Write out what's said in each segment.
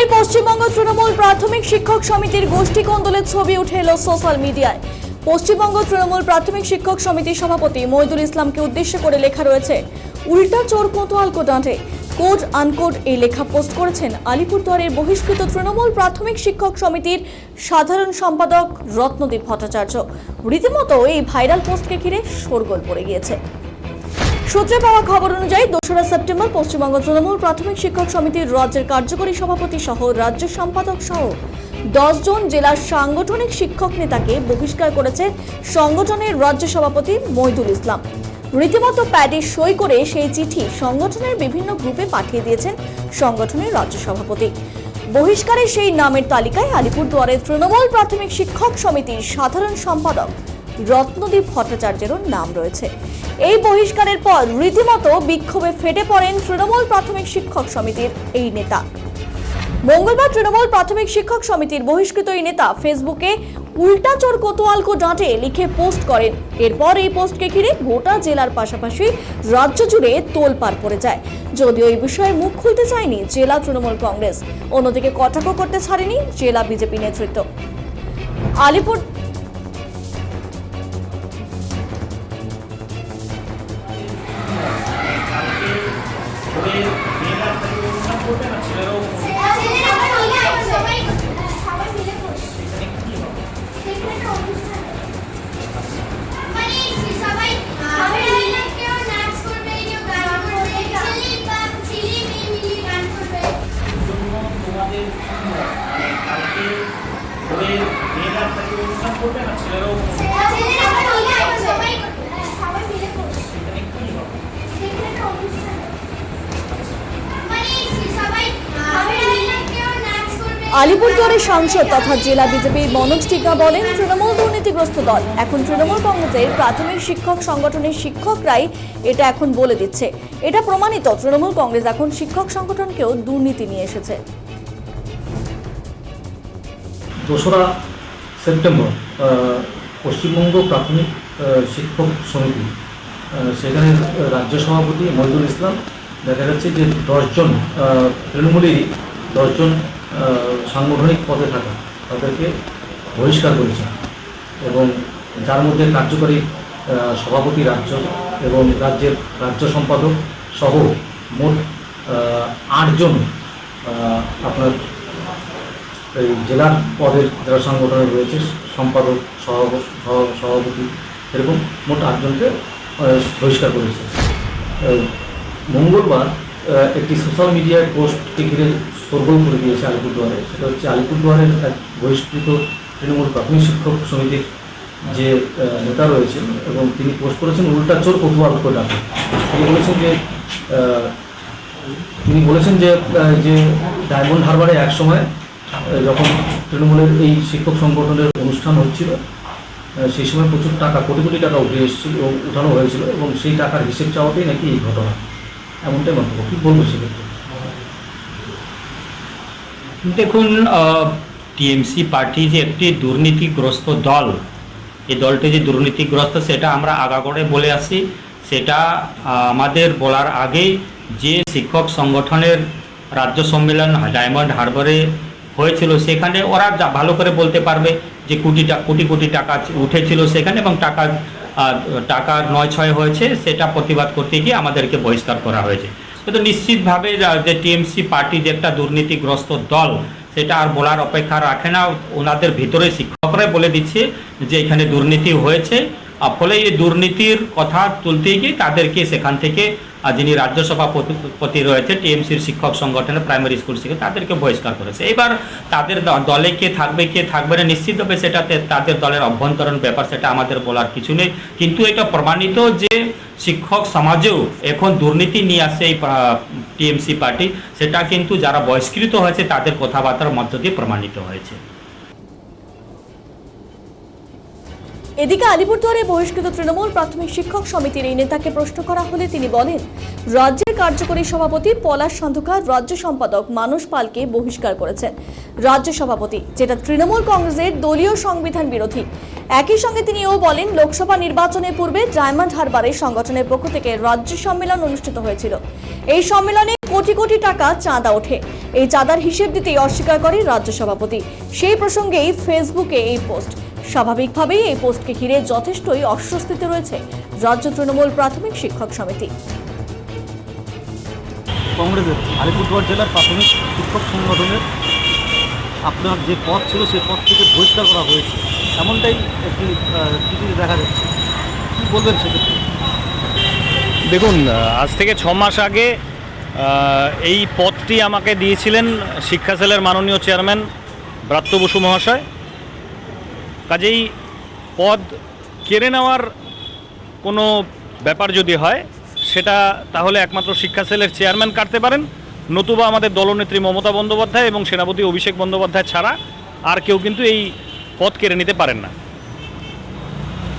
ফের পশ্চিমবঙ্গ তৃণমূল প্রাথমিক শিক্ষক সমিতির গোষ্ঠী কন্দলের ছবি উঠে এলো সোশ্যাল মিডিয়ায়। পশ্চিমবঙ্গ তৃণমূল প্রাথমিক শিক্ষক সমিতির সভাপতি মইদুল ইসলামকে উদ্দেশ্য করে লেখা রয়েছে, উল্টা চোর কোতোয়াল কোটাঁটে কোড আনকোড এই লেখা পোস্ট করেছেন আলিপুরদুয়ারের বহিষ্কৃত তৃণমূল প্রাথমিক শিক্ষক সমিতির সাধারণ সম্পাদক রত্নদীপ ভট্টাচার্য। রীতিমতো এই ভাইরাল পোস্টকে ঘিরে শোরগোল পড়ে গিয়েছে। সূত্রে পাওয়া খবর অনুযায়ী দোসরা সেপ্টেম্বর পশ্চিমবঙ্গ তৃণমূল প্রাথমিক শিক্ষক সমিতির রাজ্যের কার্যকরী সভাপতি সহ রাজ্য সম্পাদক সহ দশ জন জেলার সাংগঠনিক শিক্ষক নেতাকে বহিষ্কার করেছে সংগঠনের রাজ্য সভাপতি মইদুল ইসলাম। রীতিমতো প্যাডে সই করে সেই চিঠি সংগঠনের বিভিন্ন গ্রুপে পাঠিয়ে দিয়েছেন সংগঠনের রাজ্য সভাপতি। বহিষ্কারের সেই নামের তালিকায় আলিপুরদুয়ারের তৃণমূল প্রাথমিক শিক্ষক সমিতির সাধারণ সম্পাদক রত্নদীপ ভট্টাচার্যেরও নাম রয়েছে। এই বহিষ্কারের পর রীতিমতো বিক্ষোভে ফেটে পড়েন তৃণমূল প্রাথমিক শিক্ষক সমিতির এই নেতা। মঙ্গলবার তৃণমূল প্রাথমিক শিক্ষক সমিতির বহিষ্কৃত এই নেতা ফেসবুকে উল্টা চোর কোতোয়ালকো ডাঁটে লিখে পোস্ট করেন। এরপর এই পোস্টকে ঘিরে গোটা জেলার পাশাপাশি রাজ্য জুড়ে তোলপাড় পড়ে যায়। যদিও এই বিষয়ে মুখ খুলতে চায়নি জেলা তৃণমূল কংগ্রেস। অন্যদিকে কটাক্ষ করতে ছাড়েনি জেলা বিজেপি নেতৃত্ব। আলিপুর আলিপুরদুয়ারের সাংসদ তথা জেলা বিজেপির মনোজ টিকা বলেন, তৃণমূল দুর্নীতিগ্রস্ত দল। এখন তৃণমূল কংগ্রেসের প্রাথমিক শিক্ষক সংগঠনের শিক্ষকরাই এটা এখন বলে দিচ্ছে। এটা প্রমাণিত, তৃণমূল কংগ্রেস এখন শিক্ষক সংগঠনকেও দুর্নীতি নিয়ে এসেছে। দোসরা সেপ্টেম্বর পশ্চিমবঙ্গ প্রাথমিক শিক্ষক সমিতি সেখানে রাজ্য সভাপতি মহিদুল ইসলাম দেখা যাচ্ছে যে দশজন তৃণমূলেরই দশজন সাংগঠনিক পদে থাকা। তাদেরকে বহিষ্কার করেছেন এবং যার মধ্যে কার্যকরী সভাপতি রাজ্য এবং রাজ্যের রাজ্য সম্পাদক সহ মোট আটজন আপনার এই জেলার পদের যারা সংগঠনে রয়েছে, সম্পাদক, সভাপতি এরকম মোট আটজনকে বহিষ্কার করেছে। মঙ্গলবার একটি সোশ্যাল মিডিয়ায় পোস্টকে ঘিরে সরগোল করে দিয়েছে আলিপুরদুয়ারে। সেটা হচ্ছে আলিপুরদুয়ারের এক বহিষ্কৃত তৃণমূল প্রাথমিক শিক্ষক সমিতির যে নেতা রয়েছেন এবং তিনি পোস্ট করেছেন উল্টা চোর কতুয়াল ডাকে। তিনি বলেছেন যে তিনি বলেছেন যে যে ডায়মন্ড হারবারে এক সময় যখন তৃণমূলের এই শিক্ষক সংগঠনের অনুষ্ঠান হচ্ছিল সেই সময় প্রচুর টাকা, কোটি কোটি টাকা উঠে এসেছিল ও উঠানো হয়েছিল এবং সেই টাকার হিসেব চাওয়াতেই নাকি এই ঘটনা। এমনটাই মন্তব্য। কী বলব সেক্ষেত্রে? দেখুন টিএমসি পার্টি যে একটি দুর্নীতিগ্রস্ত দল, এই দলটি যে দুর্নীতিগ্রস্ত, সেটা আমরা আগাগোড়ে বলে আসি সেটা আমাদের বলার আগেই যে শিক্ষক সংগঠনের রাজ্য সম্মেলন ডায়মন্ড হারবারে হয়েছিল, সেখানে ওরা যা- ভালো করে বলতে পারবে যে কোটি কোটি কোটি টাকা উঠেছিল সেখানে এবং টাকা টাকার নয় ছয় হয়েছে, সেটা প্রতিবাদ করতে গিয়ে আমাদেরকে বহিষ্কার করা হয়েছে। কিন্তু নিশ্চিতভাবে যা- টিএমসি পার্টি যে একটা দুর্নীতিগ্রস্ত দল, সেটা আর বলার অপেক্ষা রাখে না। ওনাদের ভিতরে শিক্ষকরাই বলে দিচ্ছে যে এখানে দুর্নীতি হয়েছে। আর ফলে এই দুর্নীতির কথা তুলতে গিয়ে তাদেরকে সেখান থেকে আহ, যিনি রাজ্য সভাপতি রয়েছে টিএমসির শিক্ষক সংগঠনের প্রাইমারি স্কুল শিক্ষক তাদেরকে বহিষ্কার করেছে। এবার তাদের দলে কে থাকবে কে থাকবে না নিশ্চিতভাবে সেটাতে তাদের দলের অভ্যন্তরীণ ব্যাপার সেটা আমাদের বলার কিছু নেই। কিন্তু এটা প্রমাণিত যে শিক্ষক সমাজেও এখন দুর্নীতি নিয়ে আসছে এই টিএমসি পার্টি। সেটা কিন্তু যারা বহিষ্কৃত হয়েছে তাদের কথাবার্তার মধ্য দিয়ে প্রমাণিত হয়েছে। এদিকে আলিপুরদুয়ারে বহিষ্কৃত তৃণমূল প্রাথমিক শিক্ষক সমিতির এই নেতাকে প্রশ্ন করা হলে তিনি বলেন, রাজ্যের কার্যকরী সভাপতি পলাশ সান্ধুকার রাজ্য সম্পাদক মানস পালকে বহিষ্কার করেছেন। রাজ্য সভাপতি, যেটা তৃণমূল কংগ্রেসের দলীয় সংবিধান বিরোধী। একই সঙ্গে তিনি এও বলেন, লোকসভা নির্বাচনের পূর্বে ডায়মন্ড হারবারে সংগঠনের পক্ষ থেকে রাজ্য সম্মেলন অনুষ্ঠিত হয়েছিল। এই সম্মেলনে কোটি কোটি টাকা চাঁদা ওঠে। এই চাঁদার হিসেব দিতেই অস্বীকার করে রাজ্য সভাপতি। সেই প্রসঙ্গেই ফেসবুকে এই পোস্ট। স্বাভাবিকভাবেই এই পোস্টকে ঘিরে যথেষ্টই অস্বস্তিতে রয়েছে রাজ্য তৃণমূল প্রাথমিক শিক্ষক সমিতি। কংগ্রেসের আলিপুরদুয়ার জেলার প্রাথমিক শিক্ষক সংগঠনের আপনার যে পথ ছিল সেই পথ থেকে বহিষ্কার করা হয়েছে। এমনটাই একটি চিঠিতে দেখা যাচ্ছে। কী বলবেন সেক্ষেত্রে? দেখুন আজ থেকে ছ মাস আগে এই পদটি আমাকে দিয়েছিলেন শিক্ষা সেলের মাননীয় চেয়ারম্যান ব্রাত্য বসু মহাশয়। কাজেই পদ কেড়ে নেওয়ার কোনো ব্যাপার যদি হয় সেটা তাহলে একমাত্র শিক্ষা সেলের চেয়ারম্যান কাটতে পারেন। নতুবা আমাদের দলনেত্রী মমতা বন্দ্যোপাধ্যায় এবং সেনাপতি অভিষেক বন্দ্যোপাধ্যায় ছাড়া আর কেউ কিন্তু এই পদ কেড়ে নিতে পারেন না।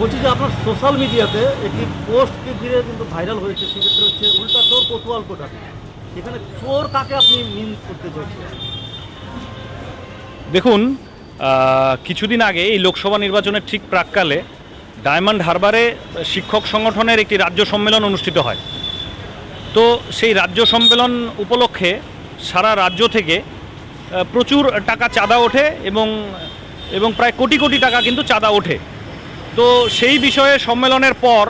বলছি যে আপনার সোশ্যাল মিডিয়াতে একটি পোস্টকে ঘিরে কিন্তু ভাইরাল হয়েছে সেক্ষেত্রে হচ্ছে উল্টা চোর কোতোয়াল কোটা এখানে চোর কাকে আপনি মিন করতে চাইছেন? দেখুন কিছুদিন আগে এই লোকসভা নির্বাচনের ঠিক প্রাককালে ডায়মন্ড হারবারে শিক্ষক সংগঠনের একটি রাজ্য সম্মেলন অনুষ্ঠিত হয়। তো সেই রাজ্য সম্মেলন উপলক্ষে সারা রাজ্য থেকে প্রচুর টাকা চাঁদা ওঠে এবং এবং প্রায় কোটি কোটি টাকা কিন্তু চাঁদা ওঠে। তো সেই বিষয়ে সম্মেলনের পর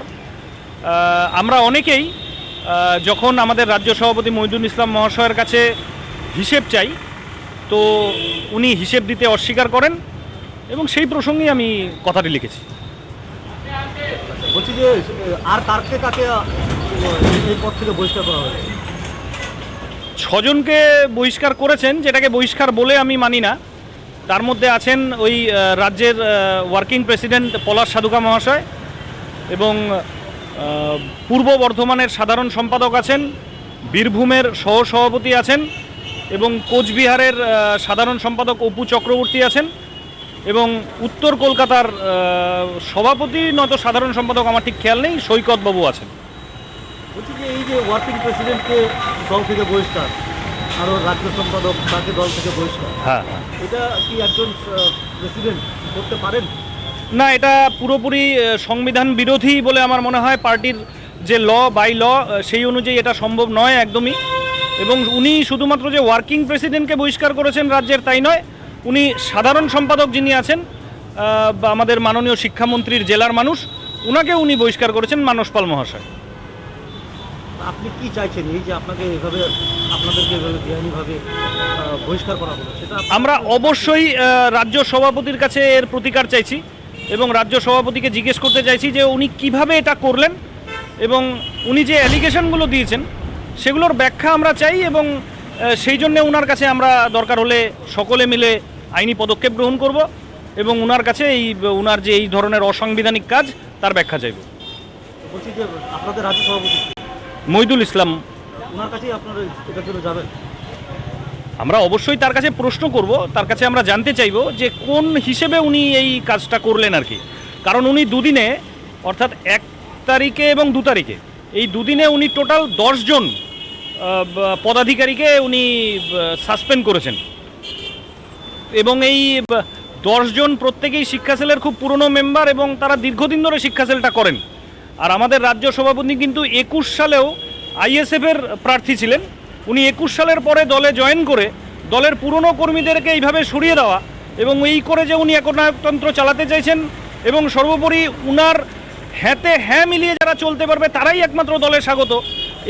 আমরা অনেকেই যখন আমাদের রাজ্য সভাপতি মহিদুল ইসলাম মহাশয়ের কাছে হিসেব চাই তো উনি হিসেব দিতে অস্বীকার করেন এবং সেই প্রসঙ্গেই আমি কথাটি লিখেছি। বলছি যে আর কাকে আহ, এই পদ থেকে বহিষ্কার করা হয়েছে? ছজনকে বহিষ্কার করেছেন যেটাকে বহিষ্কার বলে আমি মানি না। তার মধ্যে আছেন ওই রাজ্যের ওয়ার্কিং প্রেসিডেন্ট পলাশ সাধুকা মহাশয় এবং পূর্ব বর্ধমানের সাধারণ সম্পাদক আছেন বীরভূমের সহ সভাপতি আছেন এবং কোচবিহারের সাধারণ সম্পাদক অপু চক্রবর্তী আছেন এবং উত্তর কলকাতার সভাপতি নয়তো সাধারণ সম্পাদক আমার ঠিক খেয়াল নেই সৈকতবাবু আছেন। বলছি যে এই যে ওয়ার্কিং প্রেসিডেন্টকে দল থেকে বহিষ্কার আরও রাজ্য সম্পাদক তাকে দল থেকে বহিষ্কার হ্যাঁ। এটা কি একজন প্রেসিডেন্ট করতে পারেন? না এটা পুরোপুরি সংবিধান বিরোধী বলে আমার মনে হয় পার্টির যে ল বাই ল সেই অনুযায়ী এটা সম্ভব নয় একদমই। এবং উনি শুধুমাত্র যে ওয়ার্কিং প্রেসিডেন্টকে বহিষ্কার করেছেন রাজ্যের তাই নয় উনি সাধারণ সম্পাদক যিনি আছেন আমাদের মাননীয় শিক্ষামন্ত্রীর জেলার মানুষ উনাকে উনি বহিষ্কার করেছেন মানস পাল মহাশয়। আপনি কি চাইছেন? এই যে আপনাকে এভাবে আপনাদেরকে এভাবে বেআইনিভাবে বহিষ্কার করা হলো সেটা আমরা অবশ্যই রাজ্য সভাপতির কাছে এর প্রতিকার চাইছি এবং রাজ্য সভাপতিকে জিজ্ঞেস করতে চাইছি যে উনি কীভাবে এটা করলেন এবং উনি যে অ্যালিগেশনগুলো দিয়েছেন সেগুলোর ব্যাখ্যা আমরা চাই এবং সেই জন্য ওনার কাছে আমরা দরকার হলে সকলে মিলে আইনি পদক্ষেপ গ্রহণ করব এবং ওনার কাছে এই ওনার যে এই ধরনের অসাংবিধানিক কাজ তার ব্যাখ্যা চাইব। আপনাদের রাজ্য সভাপতি মইদুল ইসলাম। ওনার কাছেই আপনারা এটার জন্য যাবেন? আমরা অবশ্যই তার কাছে প্রশ্ন করব তার কাছে আমরা জানতে চাইব যে কোন হিসেবে উনি এই কাজটা করলেন আর কি। কারণ উনি দুদিনে অর্থাৎ এক তারিখে এবং দু তারিখে এই দুদিনে উনি টোটাল দশজন পদাধিকারীকে উনি সাসপেন্ড করেছেন। এবং এই দশজন প্রত্যেকেই শিক্ষা সেলের খুব পুরনো মেম্বার এবং তারা দীর্ঘদিন ধরে শিক্ষা সেলটা করেন। আর আমাদের রাজ্য সভাপতি কিন্তু একুশ সালেও আইএসএফের প্রার্থী ছিলেন। উনি একুশ সালের পরে দলে জয়েন করে দলের পুরনো কর্মীদেরকে এইভাবে সরিয়ে দেওয়া এবং এই করে যে উনি একনায়কতন্ত্র চালাতে চাইছেন এবং সর্বোপরি উনার হ্যাঁতে হ্যাঁ মিলিয়ে যারা চলতে পারবে, তারাই একমাত্র দলে স্বাগত।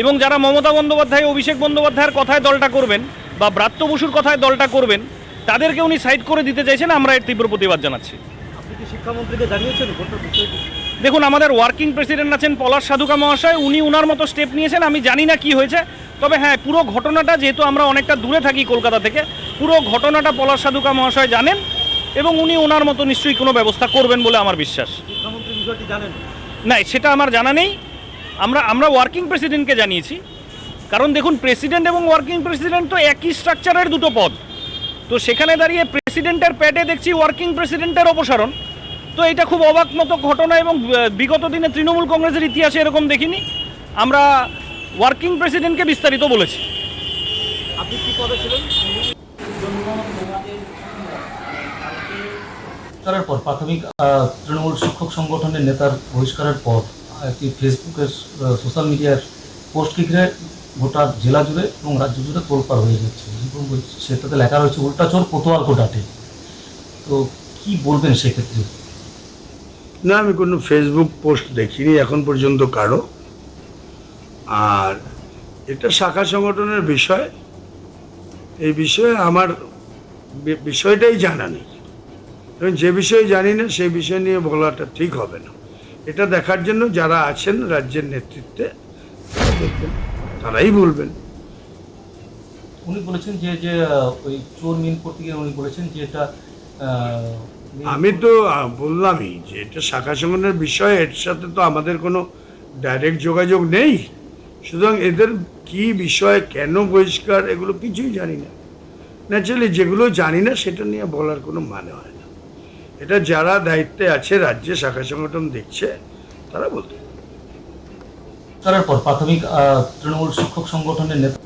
এবং যারা মমতা বন্দ্যোপাধ্যায় অভিষেক বন্দ্যোপাধ্যায়ের কথায় দলটা করবেন বা ব্রাত্য বসুর কথায় দলটা করবেন তাদেরকে উনি সাইড করে দিতে চাইছেন আমরা এর তীব্র প্রতিবাদ জানাচ্ছি। শিক্ষামন্ত্রীকে জানিয়েছেন দেখুন আমাদের ওয়ার্কিং প্রেসিডেন্ট আছেন পলাশ সাধুকা মহাশয় উনি উনার মতো স্টেপ নিয়েছেন আমি জানি না কি হয়েছে তবে হ্যাঁ পুরো ঘটনাটা যেহেতু আমরা অনেকটা দূরে থাকি কলকাতা থেকে পুরো ঘটনাটা পলাশ সাধুকা মহাশয় জানেন এবং উনি ওনার মতো নিশ্চয়ই কোনো ব্যবস্থা করবেন বলে আমার বিশ্বাস। শিক্ষামন্ত্রী বিষয়টি জানেন? না সেটা আমার জানা নেই। আমরা আমরা ওয়ার্কিং প্রেসিডেন্টকে জানিয়েছি। কারণ দেখুন প্রেসিডেন্ট এবং ওয়ার্কিং প্রেসিডেন্ট তো একই স্ট্রাকচারের দুটো পদ। তো সেখানে দাঁড়িয়ে প্রেসিডেন্টের প্যাটে দেখছি ওয়ার্কিং প্রেসিডেন্টের অপসারণ। তো এটা খুব অবাক মতো ঘটনা এবং বিগত দিনে তৃণমূল কংগ্রেসের ইতিহাসে এরকম দেখিনি। আমরা ওয়ার্কিং প্রেসিডেন্টকে বিস্তারিত বলেছি। আপনি কি পদে ছিলেন? জন্য তোমাদের বহিষ্কারের পর প্রাথমিক তৃণমূল শিক্ষক সংগঠনের নেতার বহিষ্কারের পর। একটি ফেসবুকের সোশ্যাল মিডিয়ার পোস্টকে ঘিরে গোটা জেলা জুড়ে এবং রাজ্য জুড়ে তোলপাড় হয়ে যাচ্ছে। এবং সেটাতে লেখা রয়েছে, উল্টা চোর কোতোয়াল কোটাতে তো কি বলবেন সেক্ষেত্রে? না, আমি কোনো ফেসবুক পোস্ট দেখিনি, এখন পর্যন্ত কারও। আর এটা শাখা সংগঠনের বিষয়। এই বিষয়ে আমার বিষয়টাই জানা নেই। যে বিষয়ে জানি না, সেই বিষয় নিয়ে বলাটা ঠিক হবে না। এটা দেখার জন্য যারা আছেন রাজ্যের নেতৃত্বে দেখবেন, তারাই বলবেন। উনি বলেছেন যে যে ওই চোর মিন করতে গিয়ে উনি বলেছেন যে এটা আমি তো বললামই যে এটা শাখা সংগঠনের বিষয় এর সাথে তো আমাদের কোনো ডাইরেক্ট যোগাযোগ নেই। সুতরাং এদের কি বিষয় কেন বহিষ্কার এগুলো কিছুই জানি না। ন্যাচারালি যেগুলো জানি না সেটা নিয়ে বলার কোনো মানে হয় না। এটা যারা দায়িত্বে আছে, রাজ্যে শাখা সংগঠন দেখছে, তারা বলতে প্রাথমিক তৃণমূল শিক্ষক সংগঠনের নেতা